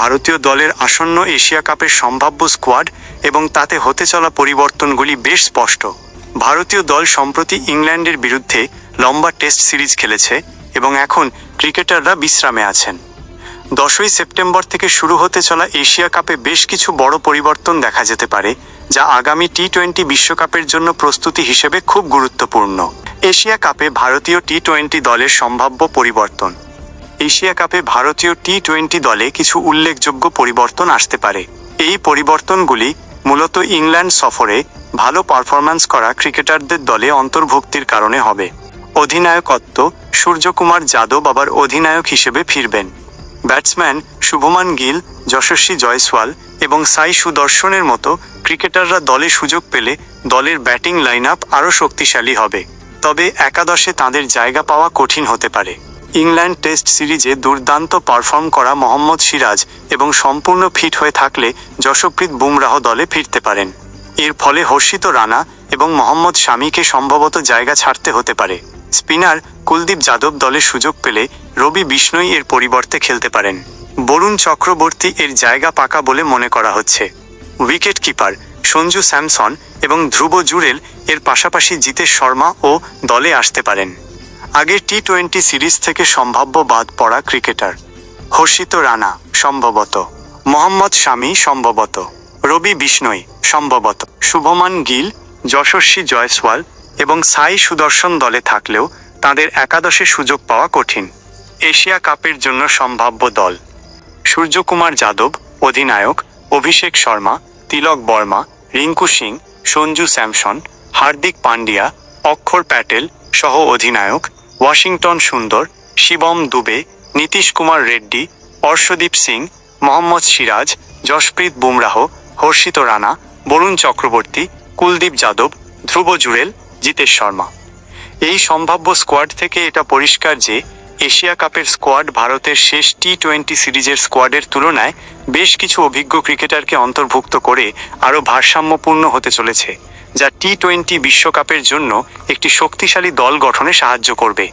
ভারতীয় দলের আসন্ন এশিয়া কাপের সম্ভাব্য স্কোয়াড এবং তাতে হতে চলা পরিবর্তনগুলি বেশ স্পষ্ট। ভারতীয় দল সম্প্রতি ইংল্যান্ডের বিরুদ্ধে লম্বা টেস্ট সিরিজ খেলেছে এবং এখন ক্রিকেটাররা বিশ্রামে আছেন। দশই সেপ্টেম্বর থেকে শুরু হতে চলা এশিয়া কাপে বেশ কিছু বড় পরিবর্তন দেখা যেতে পারে, যা আগামী টি টোয়েন্টি বিশ্বকাপের জন্য প্রস্তুতি হিসেবে খুব গুরুত্বপূর্ণ। এশিয়া কাপে ভারতীয় টি টোয়েন্টি দলের সম্ভাব্য পরিবর্তন। এশিয়া কাপে ভারতীয় টি টোয়েন্টি দলে কিছু উল্লেখযোগ্য পরিবর্তন আসতে পারে। এই পরিবর্তনগুলি মূলত ইংল্যান্ড সফরে ভালো পারফরম্যান্স করা ক্রিকেটারদের দলে অন্তর্ভুক্তির কারণে হবে। অধিনায়কত্ব সূর্যকুমার যাদব আবার অধিনায়ক হিসেবে ফিরবেন। ব্যাটসম্যান শুভমান গিল, যশস্বী জয়সওয়াল এবং সাই সুদর্শনের মতো ক্রিকেটাররা দলে সুযোগ পেলে দলের ব্যাটিং লাইন আপ আরও শক্তিশালী হবে। তবে একাদশে তাদের জায়গা পাওয়া কঠিন হতে পারে। ইংল্যান্ড টেস্ট সিরিজে দুর্দান্ত পারফর্ম করা মোহাম্মদ সিরাজ এবং সম্পূর্ণ ফিট হয়ে থাকলে যশপ্রীত বুমরাহ দলে ফিরতে পারেন। এর ফলে হর্ষিত রানা এবং মোহাম্মদ শামীকে সম্ভবত জায়গা ছাড়তে হতে পারে। স্পিনার কুলদীপ যাদব দলে সুযোগ পেলে রবি বিষ্ণই এর পরিবর্তে খেলতে পারেন। বরুণ চক্রবর্তী এর জায়গা পাকা বলে মনে করা হচ্ছে। উইকেট কিপার সঞ্জু স্যামসন এবং ধ্রুব জুরেল এর পাশাপাশি জিতেশ শর্মা ও দলে আসতে পারেন। আগের টি টোয়েন্টি সিরিজ থেকে সম্ভাব্য বাদ পড়া ক্রিকেটার হর্ষিত রানা সম্ভবত, মোহাম্মদ শামী সম্ভবত, রবি বিষ্ণই সম্ভবত, শুভমান গিল, যশস্বী জয়সওয়াল এবং সাই সুদর্শন দলে থাকলেও তাদের একাদশে সুযোগ পাওয়া কঠিন। এশিয়া কাপের জন্য সম্ভাব্য দল সূর্যকুমার যাদব, অধিনায়ক অভিষেক শর্মা, তিলক বর্মা, রিঙ্কু সিং, সঞ্জু স্যামসন, হার্দিক পান্ডিয়া অক্ষর প্যাটেল সহ অধিনায়ক ওয়াশিংটন সুন্দর, শিবম দুবে, নীতিশ কুমার রেড্ডি, অর্শদীপ সিং, মোহাম্মদ সিরাজ, যশপ্রীত বুমরাহ, হর্ষিত রানা, বরুণ চক্রবর্তী, কুলদীপ যাদব, ধ্রুব জুরেল জিতেশ শর্মা। এই সম্ভাব্য স্কোয়াড থেকে এটা পরিষ্কার যে এশিয়া কাপের স্কোয়াড ভারতের শেষ টি টোয়েন্টি সিরিজের স্কোয়াডের তুলনায় বেশ কিছু অভিজ্ঞ ক্রিকেটারকে অন্তর্ভুক্ত করে আরও ভারসাম্যপূর্ণ হতে চলেছে। যা টি টোয়েন্টি বিশ্বকাপের জন্য একটি শক্তিশালী দল গঠনে সাহায্য করবে।